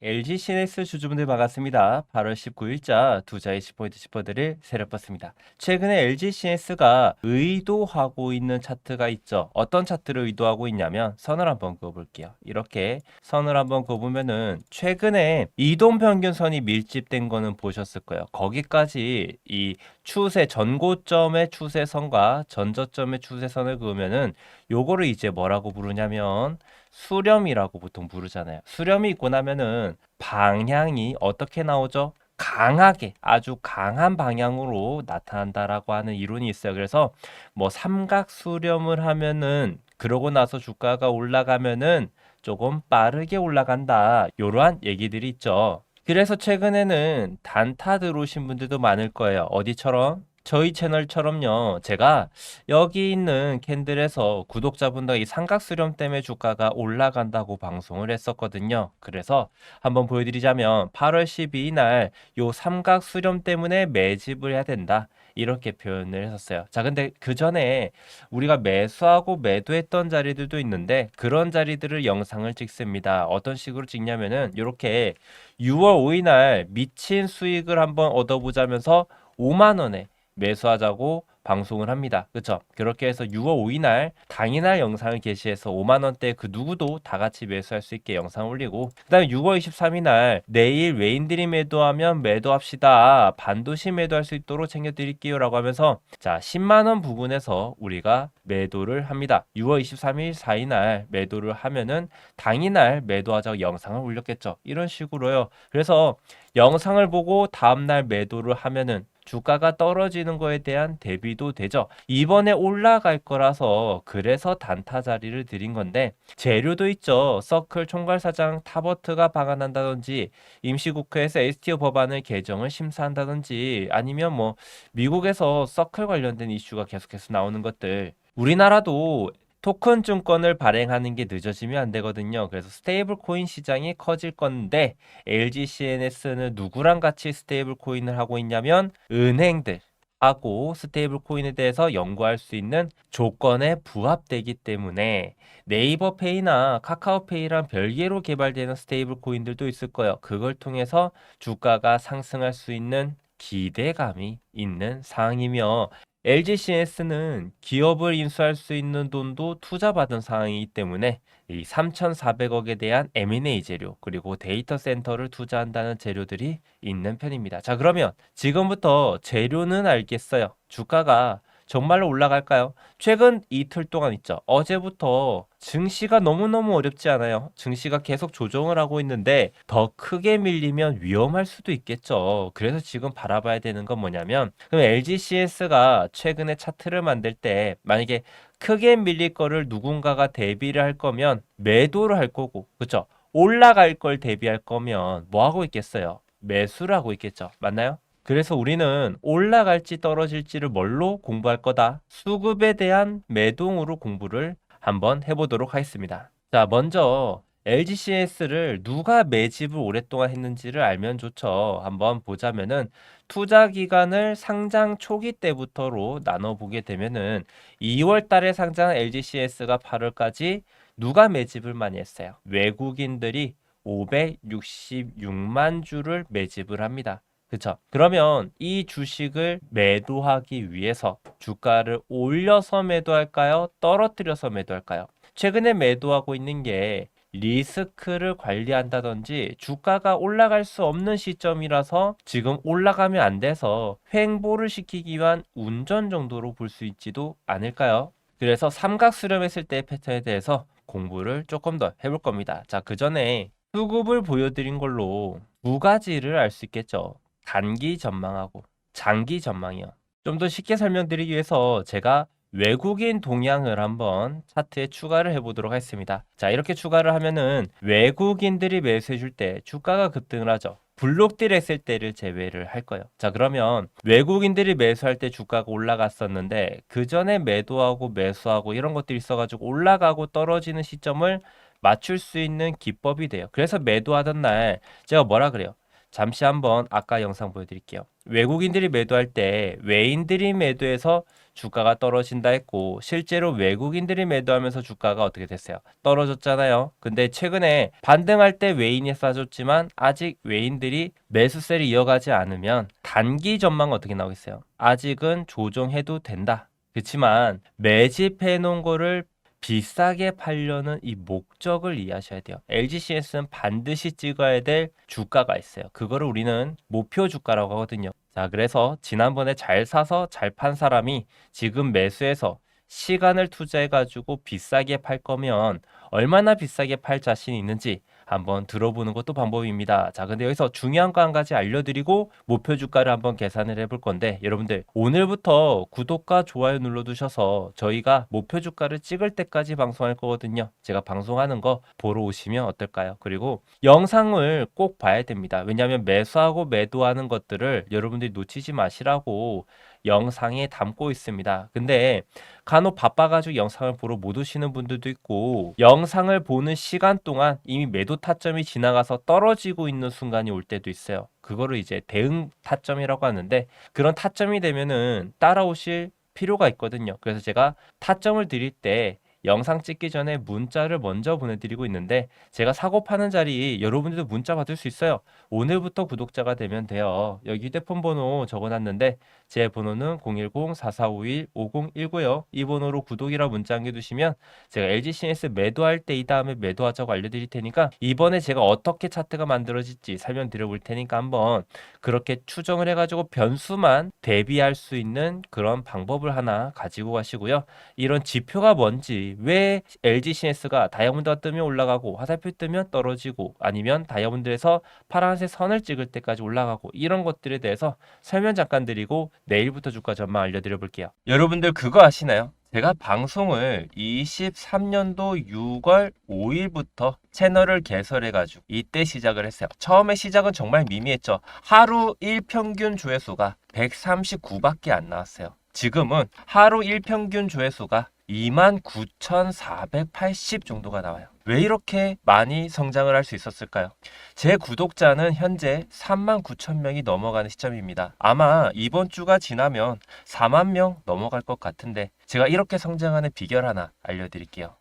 LG CNS 주주분들 반갑습니다. 8월 19일자 두자의 10포인트 짚어드릴 세력버스입니다. 최근에 LG CNS가 의도하고 있는 차트가 있죠. 어떤 차트를 의도하고 있냐면 선을 한번 그어볼게요. 이렇게 선을 한번 그어보면은 최근에 이동 평균선이 밀집된 거는 보셨을 거예요. 거기까지 이 추세 전고점의 추세선과 전저점의 추세선을 그으면은 요거를 이제 뭐라고 부르냐면 수렴이라고 보통 부르잖아요. 수렴이 있고 나면은 방향이 어떻게 나오죠? 강하게 아주 강한 방향으로 나타난다라고 하는 이론이 있어요. 그래서 뭐 삼각 수렴을 하면은 그러고 나서 주가가 올라가면은 조금 빠르게 올라간다. 이러한 얘기들이 있죠. 그래서 최근에는 단타 들어오신 분들도 많을 거예요. 어디처럼? 저희 채널처럼요. 제가 여기 있는 캔들에서 구독자분들 이 삼각 수렴 때문에 주가가 올라간다고 방송을 했었거든요. 그래서 한번 보여드리자면 8월 12일 날 요 삼각 수렴 때문에 매집을 해야 된다. 이렇게 표현을 했었어요. 자, 근데 그 전에 우리가 매수하고 매도했던 자리들도 있는데 그런 자리들을 영상을 찍습니다. 어떤 식으로 찍냐면은 이렇게 6월 5일 날 미친 수익을 한번 얻어보자면서 5만 원에 매수하자고 방송을 합니다. 그렇죠? 그렇게 해서 6월 5일 날 당일날 영상을 게시해서 5만 원대 그 누구도 다 같이 매수할 수 있게 영상 올리고 그다음에 6월 23일 날 내일 외인들이 매도하면 매도합시다. 반도시 매도할 수 있도록 챙겨 드릴게요라고 하면서 자, 10만 원 부분에서 우리가 매도를 합니다. 6월 23일 4일 날 매도를 하면은 당일날 매도하자고 영상을 올렸겠죠. 이런 식으로요. 그래서 영상을 보고 다음날 매도를 하면은 주가가 떨어지는 거에 대한 대비도 되죠. 이번에 올라갈 거라서 그래서 단타 자리를 드린 건데 재료도 있죠. 서클 총괄사장 타버트가 방한한다든지 임시국회에서 STO 법안을 개정을 심사한다든지 아니면 뭐 미국에서 서클 관련된 이슈가 계속해서 나오는 것들 우리나라도 토큰 증권을 발행하는 게 늦어지면 안 되거든요. 그래서 스테이블 코인 시장이 커질 건데 LG CNS는 누구랑 같이 스테이블 코인을 하고 있냐면 은행들 하고 스테이블 코인에 대해서 연구할 수 있는 조건에 부합되기 때문에 네이버 페이나 카카오 페이랑 별개로 개발되는 스테이블 코인들도 있을 거예요. 그걸 통해서 주가가 상승할 수 있는 기대감이 있는 상황이며 LG CNS는 기업을 인수할 수 있는 돈도 투자받은 상황이기 때문에 이 3,400억에 대한 M&A 재료 그리고 데이터 센터를 투자한다는 재료들이 있는 편입니다. 자, 그러면 지금부터 재료는 알겠어요. 주가가 정말로 올라갈까요? 최근 이틀 동안 있죠. 어제부터 증시가 너무너무 어렵지 않아요. 증시가 계속 조정을 하고 있는데 더 크게 밀리면 위험할 수도 있겠죠. 그래서 지금 바라봐야 되는 건 뭐냐면 그럼 LG CS가 최근에 차트를 만들 때 만약에 크게 밀릴 거를 누군가가 대비를 할 거면 매도를 할 거고 그렇죠? 올라갈 걸 대비할 거면 뭐 하고 있겠어요? 매수를 하고 있겠죠. 맞나요? 그래서 우리는 올라갈지 떨어질지를 뭘로 공부할 거다? 수급에 대한 매동으로 공부를 한번 해보도록 하겠습니다. 자, 먼저 LGCS를 누가 매집을 오랫동안 했는지를 알면 좋죠. 한번 보자면은 투자 기간을 상장 초기 때부터로 나눠 보게 되면은 2월 달에 상장한 LGCS가 8월까지 누가 매집을 많이 했어요? 외국인들이 566만 주를 매집을 합니다. 그쵸. 그러면 이 주식을 매도하기 위해서 주가를 올려서 매도할까요? 떨어뜨려서 매도할까요? 최근에 매도하고 있는 게 리스크를 관리한다든지 주가가 올라갈 수 없는 시점이라서 지금 올라가면 안 돼서 횡보를 시키기 위한 운전 정도로 볼 수 있지도 않을까요? 그래서 삼각 수렴했을 때의 패턴에 대해서 공부를 조금 더 해볼 겁니다. 자, 그 전에 수급을 보여드린 걸로 두 가지를 알 수 있겠죠. 단기 전망하고 장기 전망이요. 좀 더 쉽게 설명드리기 위해서 제가 외국인 동향을 한번 차트에 추가를 해보도록 하겠습니다. 자, 이렇게 추가를 하면은 외국인들이 매수해 줄 때 주가가 급등을 하죠. 블록딜 했을 때를 제외를 할 거예요. 자, 그러면 외국인들이 매수할 때 주가가 올라갔었는데 그 전에 매도하고 매수하고 이런 것들이 있어가지고 올라가고 떨어지는 시점을 맞출 수 있는 기법이 돼요. 그래서 매도하던 날 제가 뭐라 그래요? 잠시 한번 아까 영상 보여드릴게요. 외국인들이 매도할 때 외인들이 매도해서 주가가 떨어진다 했고 실제로 외국인들이 매도하면서 주가가 어떻게 됐어요? 떨어졌잖아요. 근데 최근에 반등할 때 외인이 싸줬지만 아직 외인들이 매수세를 이어가지 않으면 단기 전망 어떻게 나오겠어요? 아직은 조정해도 된다. 그렇지만 매집해 놓은 거를 비싸게 팔려는 이 목적을 이해하셔야 돼요. LGCS는 반드시 찍어야 될 주가가 있어요. 그거를 우리는 목표 주가라고 하거든요. 자, 그래서 지난번에 잘 사서 잘 판 사람이 지금 매수해서 시간을 투자해가지고 비싸게 팔 거면 얼마나 비싸게 팔 자신이 있는지 한번 들어보는 것도 방법입니다. 자, 근데 여기서 중요한 거 한 가지 알려드리고 목표 주가를 한번 계산을 해볼 건데 여러분들 오늘부터 구독과 좋아요 눌러두셔서 저희가 목표 주가를 찍을 때까지 방송할 거거든요. 제가 방송하는 거 보러 오시면 어떨까요? 그리고 영상을 꼭 봐야 됩니다. 왜냐하면 매수하고 매도하는 것들을 여러분들이 놓치지 마시라고 영상에 담고 있습니다. 근데 간혹 바빠가지고 영상을 보러 못 오시는 분들도 있고 영상을 보는 시간 동안 이미 매도 타점이 지나가서 떨어지고 있는 순간이 올 때도 있어요. 그거를 이제 대응 타점이라고 하는데 그런 타점이 되면은 따라오실 필요가 있거든요. 그래서 제가 타점을 드릴 때 영상 찍기 전에 문자를 먼저 보내드리고 있는데 제가 사고 파는 자리 여러분들도 문자 받을 수 있어요. 오늘부터 구독자가 되면 돼요. 여기 휴대폰 번호 적어놨는데 제 번호는 010-4451-5019요. 이 번호로 구독이라 문자 남겨두시면 제가 LGCS 매도할 때 이 다음에 매도하자고 알려드릴 테니까 이번에 제가 어떻게 차트가 만들어질지 설명드려 볼 테니까 한번 그렇게 추정을 해가지고 변수만 대비할 수 있는 그런 방법을 하나 가지고 가시고요. 이런 지표가 뭔지 왜 LGCS가 다이아몬드가 뜨면 올라가고 화살표 뜨면 떨어지고 아니면 다이아몬드에서 파란색 선을 찍을 때까지 올라가고 이런 것들에 대해서 설명 잠깐 드리고 내일부터 주가 전망 알려드려 볼게요. 여러분들 그거 아시나요? 제가 방송을 23년도 6월 5일부터 채널을 개설해가지고 이때 시작을 했어요. 처음에 시작은 정말 미미했죠. 하루 1평균 조회수가 139밖에 안 나왔어요. 지금은 하루 1평균 조회수가 29,480 정도가 나와요. 왜 이렇게 많이 성장을 할 수 있었을까요? 제 구독자는 현재 39,000명이 넘어가는 시점입니다. 아마 이번 주가 지나면 4만 명 넘어갈 것 같은데 제가 이렇게 성장하는 비결 하나 알려드릴게요.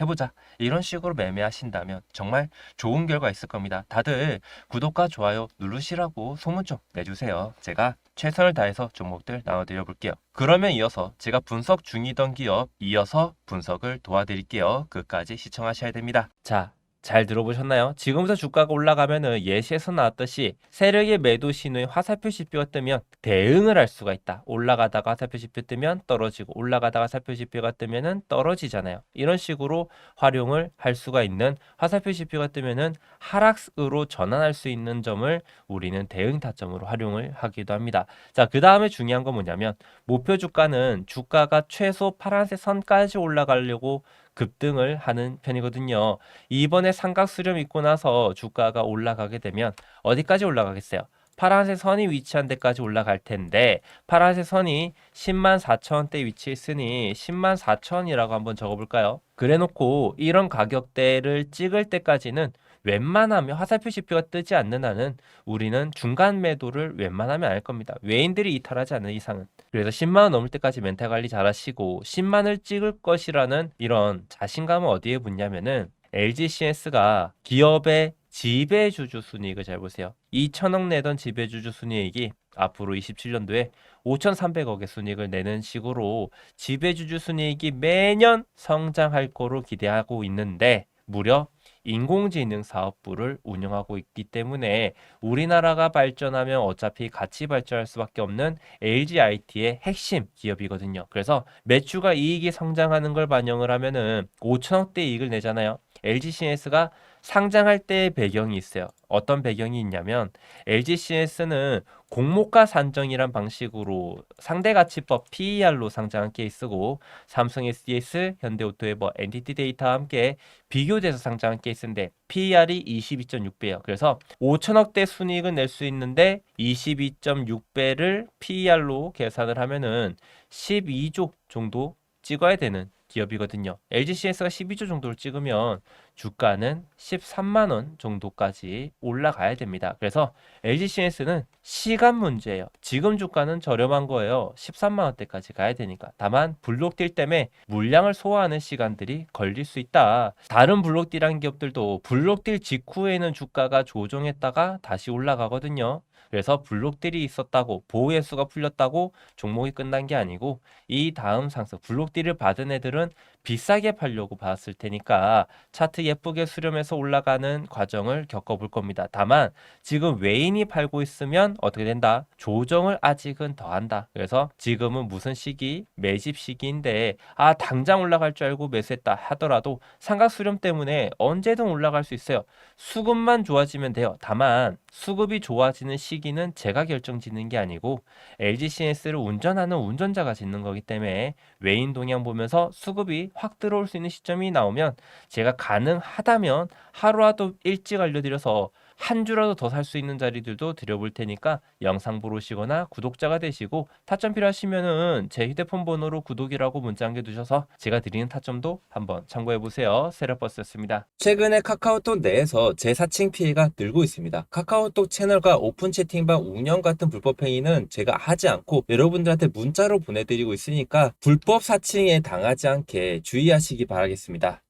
해보자. 이런 식으로 매매하신다면 정말 좋은 결과 있을 겁니다. 다들 구독과 좋아요 누르시라고 소문 좀 내주세요. 제가 최선을 다해서 종목들 나눠드려 볼게요. 그러면 이어서 제가 분석 중이던 기업 이어서 분석을 도와드릴게요. 끝까지 시청하셔야 됩니다. 자, 잘 들어보셨나요? 지금부터 주가가 올라가면은 예시에서 나왔듯이 세력의 매도 신호에 화살표 지표가 뜨면 대응을 할 수가 있다. 올라가다가 화살표 지표 뜨면 떨어지고 올라가다가 화살표 지표가 뜨면은 떨어지잖아요. 이런 식으로 활용을 할 수가 있는 화살표 지표가 뜨면은 하락으로 전환할 수 있는 점을 우리는 대응 타점으로 활용을 하기도 합니다. 자, 그 다음에 중요한 건 뭐냐면 목표 주가는 주가가 최소 파란색 선까지 올라가려고 급등을 하는 편이거든요. 이번에 삼각 수렴 있고 나서 주가가 올라가게 되면 어디까지 올라가겠어요? 파란색 선이 위치한 데까지 올라갈 텐데 파란색 선이 10만 4천원대 위치에 있으니 10만 4천원이라고 한번 적어볼까요? 그래놓고 이런 가격대를 찍을 때까지는 웬만하면 화살표 지표가 뜨지 않는 한은 우리는 중간 매도를 웬만하면 안 할 겁니다. 외인들이 이탈하지 않는 이상은. 그래서 10만 원 넘을 때까지 멘탈 관리 잘 하시고 10만을 찍을 것이라는 이런 자신감은 어디에 붙냐면은 LGCS가 기업의 지배주주 순이익을 잘 보세요. 2천억 내던 지배주주 순이익이 앞으로 27년도에 5,300억의 순이익을 내는 식으로 지배주주 순이익이 매년 성장할 거로 기대하고 있는데 무려 인공지능 사업부를 운영하고 있기 때문에 우리나라가 발전하면 어차피 같이 발전할 수밖에 없는 LG IT의 핵심 기업이거든요. 그래서 매출과 이익이 성장하는 걸 반영을 하면은 5천억대 이익을 내잖아요. LGCS가 상장할 때의 배경이 있어요. 어떤 배경이 있냐면 LGCS는 공모가 산정이란 방식으로 상대가치법 PER로 상장한 케이스고 삼성 SDS, 현대오토에버, NTT 데이터와 함께 비교돼서 상장한 케이스인데 PER이 22.6배예요. 그래서 5천억대 순이익은 낼 수 있는데 22.6배를 PER로 계산을 하면은 12조 정도 찍어야 되는 기업이거든요. LGCS가 12조 정도를 찍으면 주가는 13만 원 정도까지 올라가야 됩니다. 그래서 LGCS는 시간 문제예요. 지금 주가는 저렴한 거예요. 13만 원대까지 가야 되니까. 다만 블록딜 때문에 물량을 소화하는 시간들이 걸릴 수 있다. 다른 블록딜한 기업들도 블록딜 직후에는 주가가 조정했다가 다시 올라가거든요. 그래서 블록딜이 있었다고 보호의 수가 풀렸다고 종목이 끝난 게 아니고 이 다음 상승 블록딜을 받은 애들은 비싸게 팔려고 받았을 테니까 차트 예쁘게 수렴해서 올라가는 과정을 겪어볼 겁니다. 다만 지금 외인이 팔고 있으면 어떻게 된다? 조정을 아직은 더 한다. 그래서 지금은 무슨 시기? 매집 시기인데 아 당장 올라갈 줄 알고 매수했다 하더라도 삼각 수렴 때문에 언제든 올라갈 수 있어요. 수급만 좋아지면 돼요. 다만 수급이 좋아지는 시기는 제가 결정짓는 게 아니고 LG CNS를 운전하는 운전자가 짓는 거기 때문에 외인 동향 보면서 수급이 확 들어올 수 있는 시점이 나오면 제가 가능하다면 하루라도 일찍 알려드려서 한 주라도 더 살 수 있는 자리들도 드려볼 테니까 영상 보러 오시거나 구독자가 되시고 타점 필요하시면은 제 휴대폰 번호로 구독이라고 문자 남겨두셔서 제가 드리는 타점도 한번 참고해 보세요. 세력버스였습니다. 최근에 카카오톡 내에서 재사칭 피해가 늘고 있습니다. 카카오톡 채널과 오픈 채팅방 운영 같은 불법 행위는 제가 하지 않고 여러분들한테 문자로 보내드리고 있으니까 불법 사칭에 당하지 않게 주의하시기 바라겠습니다.